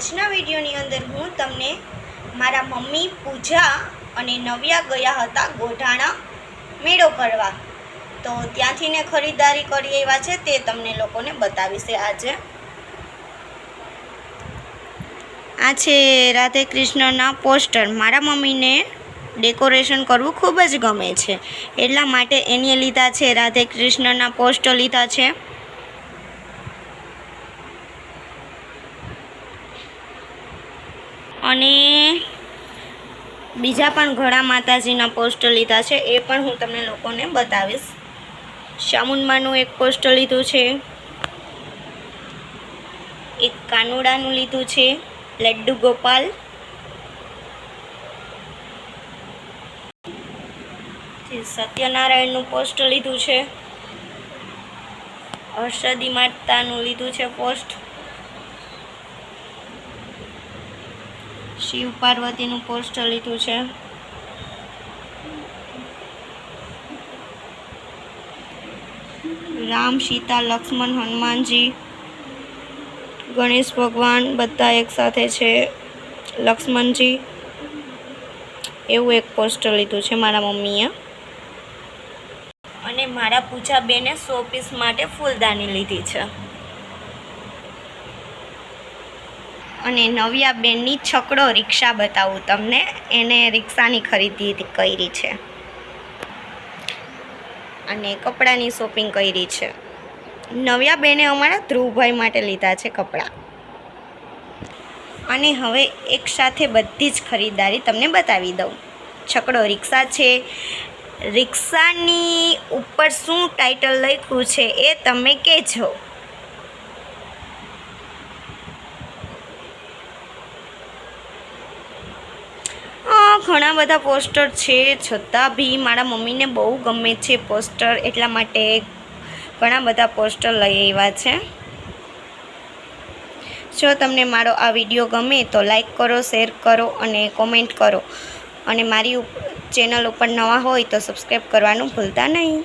આજના વિડીયોની અંદર હું તમને મારા મમ્મી પૂજા અને નવ્યા ગયા હતા ગોઢાણા મેળો કરવા. તો ત્યાંથી ને ખરીદારી કરી એવા છે તે તમને લોકોને બતાવીશે આજે. આ છે રાધે કૃષ્ણના પોસ્ટર. મારા મમ્મીને ડેકોરેશન કરવું ખૂબ જ ગમે છે. એટલા માટે એને લીધા છે રાધે કૃષ્ણના પોસ્ટર લીધા છે. અને બીજા પણ ઘણા માતાજીના પોસ્ટર લીધા છે. એ પણ હું તમને લોકોને બતાવીશ. શામુનમાનું એક પોસ્ટર લીધું છે. એક કાનુડાનું લીધું છે. લડ્ડુ ગોપાલ. સત્યનારાયણનું પોસ્ટ લીધું છે. હર્ષદી માતાનું લીધું છે પોસ્ટ. શિવ પાર્વતીનું પોસ્ટર લીધું છે. રામ, સીતા, લક્ષ્મણ, હનુમાનજી, ગણેશ ભગવાન બધા એક સાથે છે. લક્ષ્મણજી, એવું એક પોસ્ટર લીધું છે મારા મમ્મીએ. અને મારા પૂજા બેને સો પીસ માટે ફૂલદાની લીધી છે. અને નવ્યા બેનની છકડો રિક્ષા બતાવું તમને. એને રિક્ષાની ખરીદી કરી છે. અને કપડાની શોપિંગ કરી છે. નવ્યા બેને અમારા ધ્રુવભાઈ માટે લીધા છે કપડાં. અને હવે એક સાથે બધી જ ખરીદારી તમને બતાવી દઉં. છકડો રિક્ષા છે. રિક્ષાની ઉપર શું ટાઇટલ લખ્યું છે એ તમે કહેજો. ઘણા બધા પોસ્ટર છે, છતાં બી મારા મમ્મીને બહુ ગમે છે પોસ્ટર, એટલા માટે ઘણા બધા પોસ્ટર લઈ આવ્યા છે. જો તમને મારો આ વીડિયો ગમે તો લાઈક કરો, શેર કરો અને કોમેન્ટ કરો. અને મારી ચેનલ ઉપર નવા હોય તો સબસ્ક્રાઈબ કરવાનું ભૂલતા નહીં.